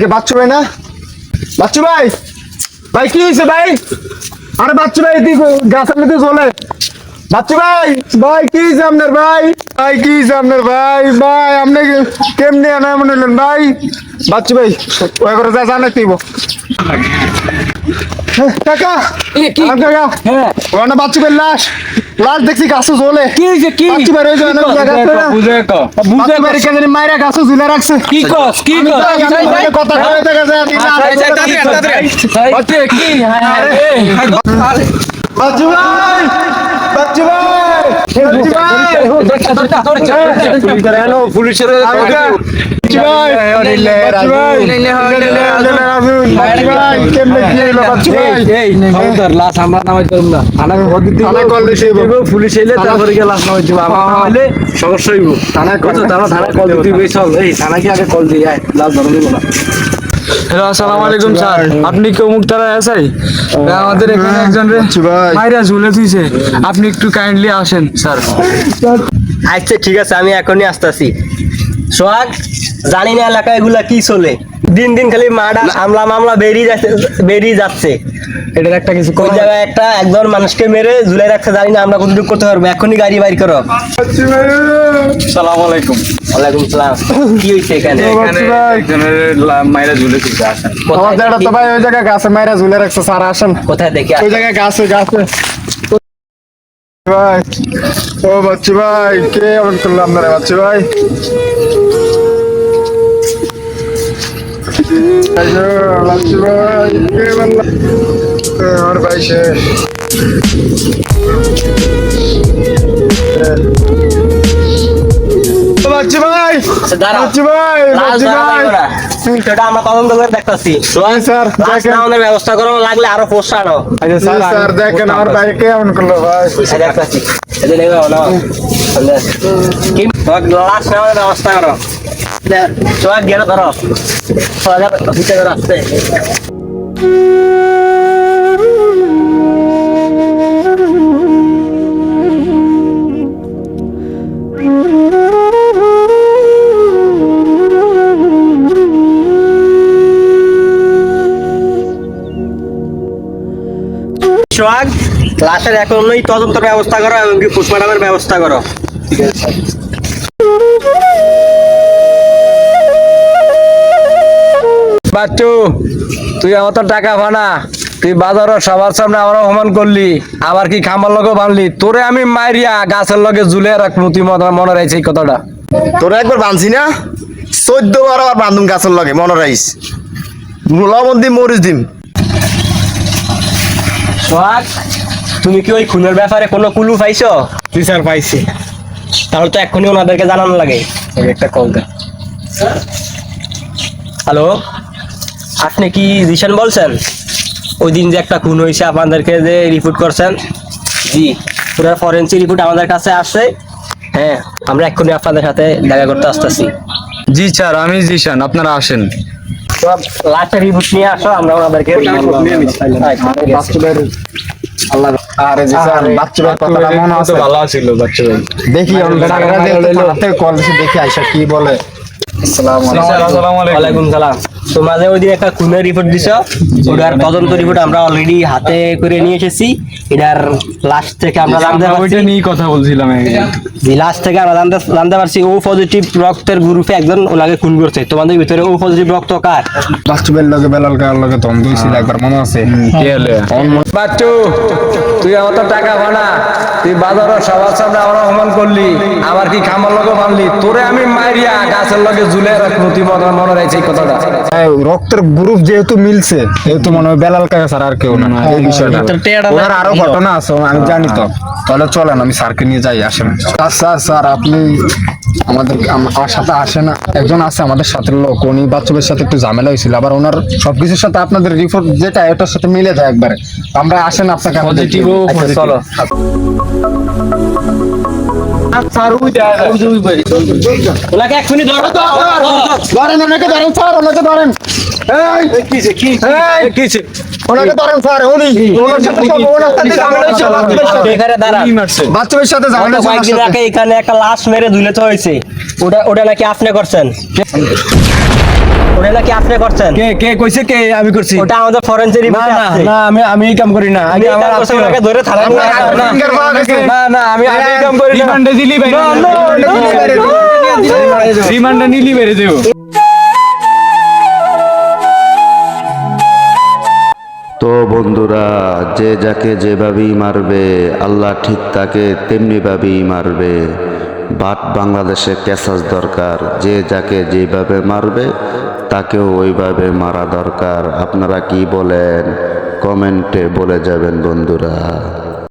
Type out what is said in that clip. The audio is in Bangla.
কে বাচ্চু ভাই না? বাচ্চু ভাই? ভাই, কি হয়েছে ভাই? আরে বাচ্চু ভাই তুই মধ্যে চলে। বাচ্চু ভাই ভাই কি আপনার ভাই? ভাই কি আপনার ভাই? ভাই আপনি কেমনি আনা মনে হলেন ভাই? বাচ্চু ভাই ওই করে যা জানা তুইব কাকা কি? কাকা? হ্যাঁ। ওখানে বাচ্চু ভাই লাশ। লাশ দেখছি গাছে ঝোলে কি হয়েছে কি? বাচ্চু ভাই রয়েছে অনেক জায়গা বুঝে কো বাচ্চু ভাই কেন মাইরা গাছে ঝুলে রাখছে। কি কস কস? কথা দেখা যায়, আমি না- বাচ্চা কি? হায় হায় বাচ্চু ভাই! দিব, দিব সমস্যা থানায় কত তারা কল চল এই আগে কল দিব না হ্যালো আসসালামু আলাইকুম স্যার। আপনি কেউ মুক্তারা এসআই? আমাদের এখানে একজন রে মাইরা ঝুলে তুইছে আপনি একটু কাইন্ডলি আসেন স্যার। আচ্ছা ঠিক আছে আমি এখনই আসতেছি। সোহাগ জানি না এলাকায় এগুলা কি চলে। দিন দিন খালি মাডা আমলা মামলা বেরিয়ে যাচ্ছে বেরিয়ে যাচ্ছে। এটার একটা কিছু ওই জায়গায় একটা একজন মানুষকে মেরে ঝুলে রাখতে জানি না আমরা কতটুকু করতে পারব। এখনই গাড়ি বাইর করো। সালাম আলাইকুম। ওয়ালাইকুম সালাম। কি হয়েছে এখানে? ভাই একজনের মাইরা ঝুলে তুইছে আসেন। জায়গাটা তো ভাই ওই জায়গায় গাছে মাইরা ঝুলে রাখছে স্যার আসেন। কোথায় দেখি ওই জায়গায় গাছে গাছে। ভাই ও বাচ্চু ভাই কে এমন করল আপনারা বাচ্চু ভাই? আমার ভাই শেষ ও বাচ্চু ভাই। আচ্ছা, বাচ্চু ভাই লাশ বাচ্চু ভাই। সেটা আমরা তদন্ত করে দেখতেছি। ভাই স্যার দেখেন। নামানোর ব্যবস্থা করো লাগলে আরও পোস্ট আনো। জি, স্যার দেখেন আমার ভাই কে এমন করল ভাই। দেখতেছি। যে নেবে নাও। কি? লাশ নামানোর ব্যবস্থা করো। সোহাগ গেলে ধরো। সোহাগের ভিতরে আসছে সোহাগ লাশের এখনই তদন্তের ব্যবস্থা করো এবং কি পোস্টমর্টমের ব্যবস্থা করো। বাচ্চু তুই আমার তো টাকা ভানা তুই বাজারও সবার সামনে আমার অপমান করলি আবার কি খামার লগে বানলি তোরে আমি মাইরিয়া গাছের লগে ঝুলে রাখব তুই মনে- রাখছি এই কথাটা। তোরা একবার বানছি না? চোদ্দ বার আবার বান্ধুন গাছের লগে মনে রাইস লবণ দিম মরিচ দিম। সোহাগ তুমি কি ওই খুনের ব্যাপারে কোনো কুলু পাইছো? তুই স্যার পাইছি। তাহলে তো এক্ষুনি ওনাদেরকে জানানো লাগে। একটা কল দে হ্যালো আপনি কি জিশান বলছেন? ওই দিন যে একটা খুন হয়েছে আপনাদেরকে যে রিপোর্ট করছেন? জি। পুরো ফরেন্সিক রিপোর্ট আমাদের কাছে আসছে। হ্যাঁ আমরা এক্ষুনি আপনাদের সাথে দেখা করতে আসতেছি। জি স্যার আমি জিশান আপনারা আসেন। লাস্টের রিপোর্ট নিয়ে আসো আমরা ওনাদেরকে আল্লাহ আরে জি বাচ্চু ভাই কথাটা মনে আছে। ভালো ছিল বাচ্চা ভাই দেখি আমরা কল দেখি আইসা কি বলে। আসসালামু আলাইকুম। ওয়া আলাইকুম ওয়ালাইকুম তোমাদের ওই দিন একটা খুনের রিপোর্ট দিছ। ওটার তদন্ত রিপোর্ট আমরা অলরেডি হাতে করে নিয়ে এসেছি। এটার লাস্ট থেকে আমরা জানতে পারছি। নিয়ে কথা বলছিলাম। যে লাস্ট থেকে আমরা জানতে জানতে পারছি ও পজিটিভ রক্তের গ্রুপে একজন ওনাকে খুন করছে। তোমাদের ভিতরে ও পজিটিভ রক্ত কার? বাচ্চু ভাইয়ের লগে বেলাল কার লগে একবার মনে আছে? বাচ্চু তুই আমার তো টাকা ভানা তুই বাজারও সবার সামনে আমার অপমান করলি। আবার কি খামার লগে বানলি তোরে আমি মাইরিয়া গাছের লগে ঝুলে রাখব তুই মনে মনে রাখছি কথাটা। রক্তের গ্রুপ যেহেতু মিলছে যেহেতু মনে হয় বেলাল কাকা স্যার আর কেউ না এই বিষয়টা। ওনার আরও ঘটনা আছে আমি জানি তো। তাহলে চলেন আমি স্যারকে নিয়ে যাই আসেন। স্যার স্যার স্যার আপনি আমাদের আম- আমার সাথে আসেন। একজন আছে আমাদের সাথে লোক উনি বাচ্চাদের সাথে একটু ঝামেলা হয়েছিল। আবার ওনার সবকিছুর সাথে আপনাদের রিপোর্ট যেটা এটার সাথে মিলে যায় একবারে। আমরা আসেন আপনাকে আচ্ছা, চলো। এখানে একটা লাশ মেরে ধুলে তো হয়েছে ওটা ওটা নাকি আপনি করছেন? ওটা নাকি আপনি করছেন? কে কে কইছে কে আমি করছি? ওটা আমাদের ফরেন্সিক না রিপোর্টে না আছে না আমি আমি এই কাম করি না। কাম আমার ধরে না, না, আমি আমি এই কাম করি না। রিমান্ডে দিলি ভাই No, no, no, রিমান্ডে নিলি বেড়ে দেবো। তো বন্ধুরা যে যাকে যেভাবেই মারবে আল্লাহ ঠিক তাকে তেমনিভাবেই মারবে। বাট বাংলাদেশে ক্যাসাস দরকার। যে যাকে যেভাবে মারবে, তাকেও ওইভাবে মারা দরকার। আপনারা কি বলেন? কমেন্টে বলে যাবেন বন্ধুরা।